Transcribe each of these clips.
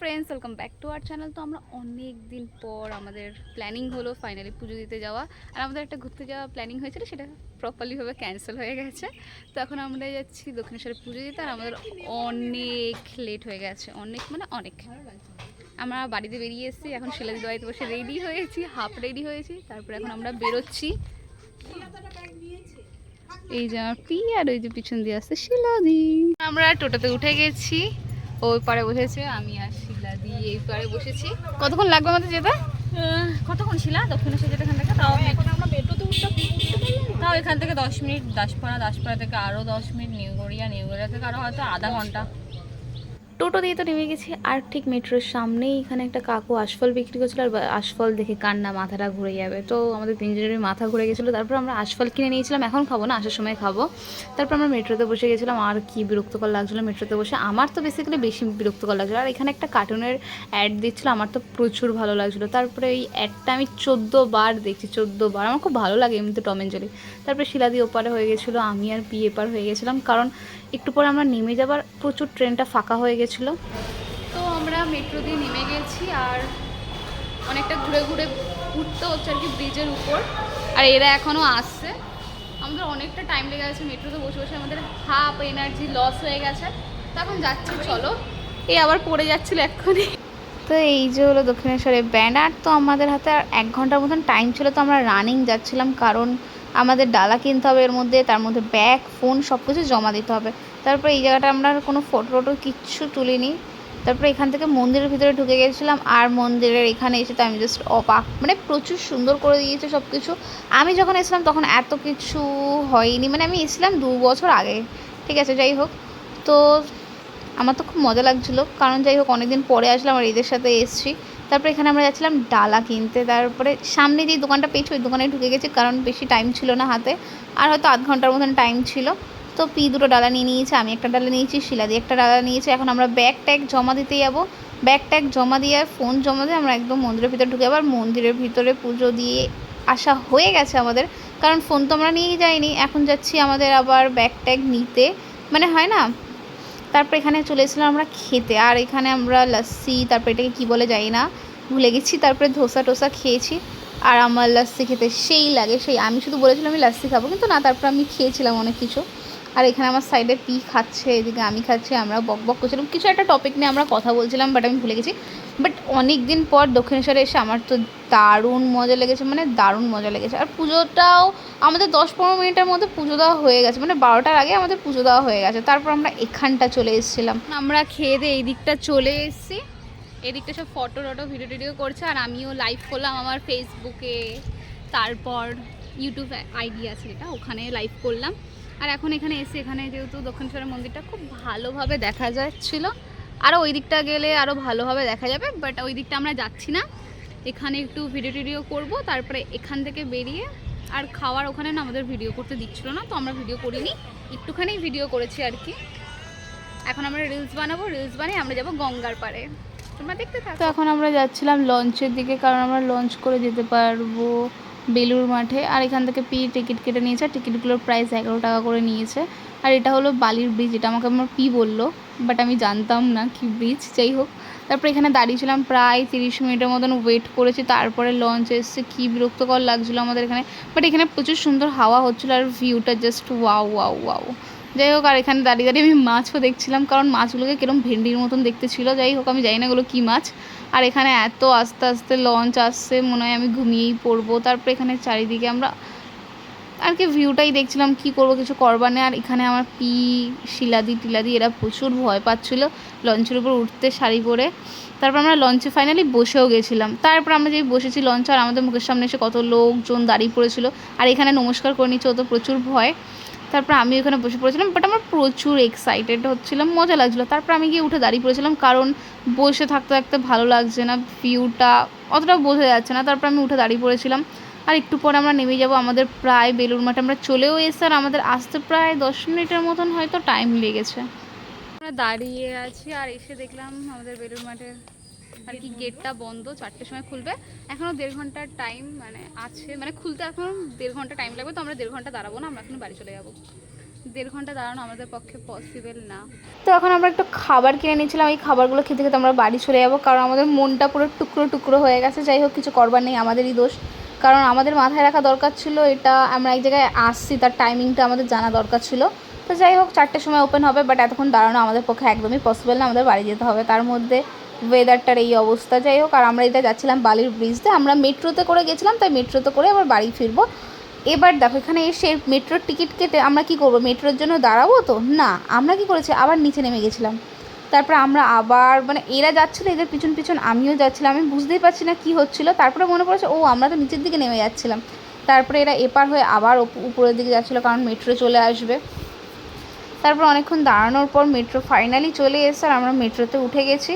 Friends welcome back to our channel তো আমরা অনেক দিন পর আমাদের প্ল্যানিং হলো ফাইনালি পুজো দিতে যাওয়া। আর আমাদের একটা ঘুরতে যাওয়া প্ল্যানিং হয়েছিল, সেটা প্রপারলিভাবে ক্যান্সেল হয়ে গেছে। তো এখন আমরা যাচ্ছি দক্ষিণেশ্বরে পুজো দিতে আর আমাদের অনেক লেট হয়ে গেছে। অনেক মানে অনেক। আমরা বাড়িতে বেরিয়ে এসেছি, এখন শিলাদি বাড়িতে বসে রেডি হয়েছি হাফ রেডি হয়েছি। তারপরে এখন আমরা বেরোচ্ছি। এই যে আমার পি আর ওই যে পিছন দিয়ে আসছে শিলাদি আমরা টোটোতে উঠে গেছি। ওই পারে বসেছে, আমি এই পারে বসেছি। কতক্ষণ লাগবে আমাদের যেতে? কতক্ষণ ছিল? দক্ষিণেশ্বর যেতে এখান থেকে তাও এখন আমরা মেট্রোতে উঠতে তাও এখান থেকে দশ মিনিট দাসপাড়া দাসপাড়া থেকে আরও দশ মিনিট নিউগড়িয়া নিউগড়িয়া থেকে আরও হয়তো আধা ঘণ্টা। টোটো দিয়ে তো নেমে গেছি। আর ঠিক মেট্রোর সামনেই এখানে একটা কাকু আশফল বিক্রি করছিল আর আশফল দেখে কান্না, মাথাটা ঘুরে যাবে। তো আমাদের তিনজনের মাথা ঘুরে গেছিল। তারপর আমরা আশফল কিনে নিয়েছিলাম, এখন খাব না, আসার সময় খাব। তারপর আমরা মেট্রোতে বসে গেছিলাম, আর কি বিরক্তকর লাগছিল মেট্রোতে বসে। আমার তো বেসিক্যালি বেশি বিরক্তকর লাগছিল। আর এখানে একটা কার্টুনের অ্যাড দিচ্ছিল, আমার তো প্রচুর ভালো লাগছিল। তারপরে এই অ্যাডটা আমি চোদ্দ বার দেখছি চোদ্দ বার আমার খুব ভালো লাগে এমনিতে টম অ্যান্ড জেরি। তারপরে শিলাদি ওপারে হয়ে গেছিল, আমি আর পি এপার হয়ে গেছিলাম। কারণ একটু পরে আমরা নেমে যাবার প্রচুর ট্রেনটা ফাঁকা হয়ে গেছিল। তো আমরা মেট্রো দিয়ে নেমে গেছি আর অনেকটা ঘুরে ঘুরে উঠতে হচ্ছে আর কি ব্রিজের উপর। আর এরা এখনও আসছে। আমাদের অনেকটা টাইম লেগে গেছে মেট্রোতে বসে বসে। আমাদের হাফ এনার্জি লস হয়ে গেছে। তো এখন যাচ্ছি চলো। এই আবার পড়ে যাচ্ছিল এক্ষুনি। তো এই যে হলো দক্ষিণেশ্বরের ব্যানার। তো আমাদের হাতে আর এক ঘণ্টার মতন টাইম ছিল। তো আমরা রানিং যাচ্ছিলাম কারণ আমাদের ডালা কিনতে হবে এর মধ্যে, তার মধ্যে ব্যাগ, ফোন সব কিছু জমা দিতে হবে। তারপরে এই জায়গাটা আমরা কোনো ফটো টটো কিচ্ছু তুলিনি। তারপরে এখান থেকে মন্দিরের ভিতরে ঢুকে গেছিলাম, আর মন্দিরের এখানে এসে তো আমি জাস্ট অবাক মানে প্রচুর সুন্দর করে দিয়েছে সব কিছু আমি যখন এসেছিলাম তখন এত কিছু হয়নি মানে আমি এসেছিলাম দু বছর আগে, ঠিক আছে, যাই হোক। তো আমার তো খুব মজা লাগছিল, কারণ যাই হোক, অনেকদিন পরে আসলাম আর এদের সাথে এসেছি। তারপরে এখানে আমরা যাচ্ছিলাম ডালা কিনতে। তারপরে সামনে যে দোকানটা পেয়েছি, ওই দোকানে ঢুকে গেছি, কারণ বেশি টাইম ছিল না হাতে। আর হয়তো আধ ঘণ্টার মতন টাইম ছিল। তো পি দুটো ডালা নিয়ে নিয়েছে, আমি একটা ডালা নিয়েছি শিলাদি একটা ডালা নিয়েছে। এখন আমরা ব্যাগ ট্যাগ জমা দিতে যাব। ব্যাগ ট্যাগ জমা দিয়ে আর ফোন জমা দিয়ে আমরা একদম মন্দিরের ভিতরে ঢুকে আবার মন্দিরের ভিতরে পুজো দিয়ে আসা হয়ে গেছে আমাদের। কারণ ফোন তো আমরা নিয়েই যাইনি। এখন যাচ্ছি আমাদের আবার ব্যাগ ট্যাগ নিতে। মানে হয় না? তারপর এখানে চলে এসেছিলাম আমরা খেতে। আর এখানে আমরা লস্যি তারপর এটাকে কী বলে যাই না, ভুলে গেছি। তারপরে ধোসা টোসা খেয়েছি। আর আমার লস্যি খেতে সেই লাগে, সেই আমি শুধু বলেছিলাম আমি লস্যি খাব, কিন্তু না, তারপর আমি খেয়েছিলাম অনেক কিছু। আর এখানে আমার সাইডে পি খাচ্ছে, এদিকে আমি খাচ্ছি আমরা বক বক করছিলাম। কিছু একটা টপিক নিয়ে আমরা কথা বলছিলাম বাট আমি ভুলে গেছি। বাট অনেক দিন পর দক্ষিণেশ্বরে এসে আমার তো দারুণ মজা লেগেছে মানে দারুণ মজা লেগেছে। আর পুজোটাও আমাদের দশ পনেরো মিনিটের মধ্যে পুজো দেওয়া হয়ে গেছে মানে বারোটার আগে আমাদের পুজো দেওয়া হয়ে গেছে। তারপর আমরা এখানটা চলে এসেছিলাম। আমরা খেয়ে দিয়ে এই দিকটা চলে এসেছি। এদিকটা সব ফটো টটো ভিডিও টিডিও করছে, আর আমিও লাইভ করলাম আমার ফেসবুকে তারপর ইউটিউব আইডি আছে এটা, ওখানে লাইভ করলাম। আর এখন এখানে এসে এখানে যেহেতু দক্ষিণেশ্বরের মন্দিরটা খুব ভালোভাবে দেখা যাচ্ছিল। আরও ওই দিকটা গেলে আরও ভালোভাবে দেখা যাবে বাট ওই দিকটা আমরা যাচ্ছি না। এখানে একটু ভিডিও টিডিও করব, তারপরে এখান থেকে বেরিয়ে আর খাওয়ার ওখানে না আমাদের ভিডিও করতে দিচ্ছিল না, তো আমরা ভিডিও করিনি। একটুখানি ভিডিও করেছি আর কি। এখন আমরা রিলস বানাবো রিলস বানিয়ে আমরা যাব গঙ্গার পাড়ে। তোমরা দেখতে থাকো। তো এখন আমরা যাচ্ছিলাম লঞ্চের দিকে, কারণ আমরা লঞ্চ করে যেতে পারব। বেলুর মাঠে, আর এখান থেকে পি টিকিট কেটে নিয়েছে, আর টিকিটগুলোর প্রাইস এগারো টাকা করে নিয়েছে। আর এটা হলো বালির ব্রিজ এটা আমাকে আমার পি বলল বাট আমি জানতাম না কি ব্রিজ যাই হোক। তারপর এখানে দাঁড়িয়েছিলাম প্রায় তিরিশ মিনিটের মতন ওয়েট করেছি, তারপরে লঞ্চ এসছে, কী বিরক্তকর লাগছিল আমাদের এখানে। বাট এখানে প্রচুর সুন্দর হাওয়া হচ্ছিল, আর ভিউটা জাস্ট ওয়াও ওয়াও ওয়াও যাই হোক, আর এখানে দাঁড়িয়ে দাঁড়িয়ে আমি মাছও দেখছিলাম, কারণ মাছগুলোকে কিরম ভেন্ডির মতন দেখতে ছিল। যাই হোক, আমি জানি না এগুলো কী মাছ। আর এখানে এত আস্তে আস্তে লঞ্চ আসছে, মনে হয় আমি ঘুমিয়েই পড়ব। তারপরে এখানে চারিদিকে আমরা আর কি ভিউটাই দেখছিলাম, কি করব, কিছু করবার নেই। আর এখানে আমার পি, শিলাদি, টিলাদি, এরা প্রচুর ভয় পাচ্ছিল লঞ্চের উপর উঠতে শাড়ি পরে। তারপর আমরা লঞ্চে ফাইনালি বসেও গেছিলাম। তারপর আমরা যেই বসেছি লঞ্চ, আর আমাদের মুখের সামনে এসে কত লোকজন দাঁড়িয়ে পড়েছিল। আর এখানে নমস্কার করে নিচ্ছে ও তো প্রচুর ভয়। তারপর আমি ওখানে বসে পড়েছিলাম বাট আমার প্রচুর এক্সাইটেড হচ্ছিলাম, মজা লাগছিল। তারপর আমি গিয়ে উঠে দাঁড়িয়ে পড়েছিলাম, কারণ বসে থাকতে থাকতে ভালো লাগছে না ভিউটা অতটা বোঝা যাচ্ছে না। তারপর আমি উঠে দাঁড়িয়ে পড়েছিলাম, আর একটু পরে আমরা নেমে যাব আমাদের প্রায় বেলুর মাঠে। আমরা চলেও এসে আর আমাদের আসতে প্রায় দশ মিনিটের মতন হয়তো টাইম লেগেছে। আমরা দাঁড়িয়ে আছি আর এসে দেখলাম আমাদের বেলুর মাঠের আর কি গেটটা বন্ধ, চারটের সময় খুলবে। এখনও দেড় ঘণ্টার টাইম মানে আছে। মানে খুলতে এখন দেড় ঘণ্টা টাইম লাগবে, তো আমরা দেড় ঘণ্টা দাঁড়াবো না, আমরা এখন বাড়ি চলে যাব। দেড় ঘণ্টা দাঁড়ানো আমাদের পক্ষে পসিবল না। তো এখন আমরা একটু খাবার কিনে নিয়েছিলাম, এই খাবারগুলো খেতে খেতে আমরা বাড়ি চলে যাব, কারণ আমাদের মনটা পুরো টুকরো টুকরো হয়ে গেছে। যাই হোক, কিছু করবার নেই, আমাদেরই দোষ। কারণ আমাদের মাথায় রাখা দরকার ছিল এটা, আমরা এক জায়গায় আসছি, তার টাইমিংটা আমাদের জানা দরকার ছিল। তো যাই হোক, চারটের সময় ওপেন হবে বাট এতক্ষণ দাঁড়ানো আমাদের পক্ষে একদমই পসিবল না, আমাদের বাড়ি যেতে হবে। তার মধ্যে ওয়েদারটার এই অবস্থা। যাই হোক, আর আমরা এটা যাচ্ছিলাম বালির ব্রিজ দিয়ে আমরা মেট্রোতে করে গেছিলাম, তাই মেট্রোতে করে আবার বাড়ি ফিরবো। এবার দেখো, এখানে এসে মেট্রোর টিকিট কেটে আমরা কি করব? মেট্রোর জন্য দাঁড়াবো তো? না, আমরা কি করেছি? আবার নিচে নেমে গেছিলাম। তারপরে আমরা আবার মানে এরা যাচ্ছিল, এদের পিছন পিছন আমিও যাচ্ছিলাম। আমি বুঝতেই পারছি না কি হচ্ছিল। তারপরে মনে পড়েছে, ও, আমরা তো নিচের দিকে নেমে যাচ্ছিলাম। তারপরে এরা এপার হয়ে আবার উপরের দিকে যাচ্ছিল, কারণ মেট্রো চলে আসবে। তারপর অনেকক্ষণ দাঁড়ানোর পর মেট্রো ফাইনালি চলে এসে আর আমরা মেট্রোতে উঠে গেছি।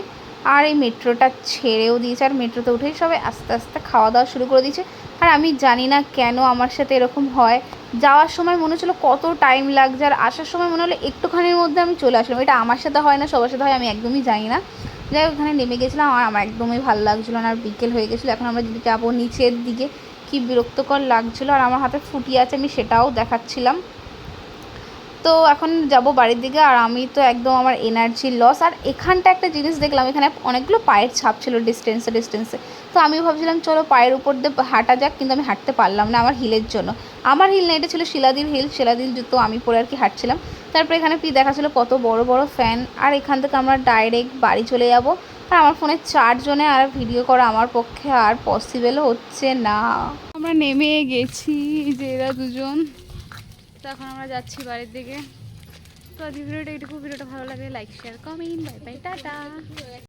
আর এই মেট্রোটা ছেড়েও দিয়েছে, আর মেট্রোতে উঠেই সবাই আস্তে আস্তে খাওয়া দাওয়া শুরু করে দিয়েছে। আর আমি জানি না কেন আমার সাথে এরকম হয়। যাওয়ার সময় মনে হচ্ছিল কত টাইম লাগছে, আর আসার সময় মনে হলো একটুখানির মধ্যে আমি চলে আসলাম। এটা আমার সাথে হয় না, সবার সাথে হয়, আমি একদমই জানি না। যাই ওখানে নেমে গেছিলাম, আর আমার একদমই ভালো লাগছিল না, আর বিকেল হয়ে গেছিল। এখন আমরা যদি যাব, নিচের দিকে। কি বিরক্তকর লাগছিল, আর আমার হাতে ফুটি আছে, আমি সেটাও দেখাচ্ছিলাম। তো এখন যাব বাড়ির দিকে আর আমি তো একদম আমার এনার্জি লস আর এখানটা একটা জিনিস দেখলাম, এখানে অনেকগুলো পায়ের ছাপ ছিল ডিস্টেন্সে ডিস্টেন্সে তো আমি ভাবছিলাম, চলো পায়ের উপর দিয়ে হাঁটা যাক, কিন্তু আমি হাঁটতে পারলাম না আমার হিলের জন্য। আমার হিল না, এটা ছিল শিলাদির হিল শিলাদির জুতো আমি পরে আর কি হাঁটছিলাম। তারপরে এখানে পি দেখা ছিল, কত বড় বড় ফ্যান আর এখান থেকে আমরা ডাইরেক্ট বাড়ি চলে যাব। আর আমার ফোনে চারজনে আর ভিডিও করা আমার পক্ষে আর পসিবল হচ্ছে না। আমরা নেমে গেছি যে এরা দুজন। তো এখন আমরা যাচ্ছি বাড়ির দিকে। তো আজকে ভিডিওটা এটুকু ভিডিওটা ভালো লাগে like share comment bye bye tata.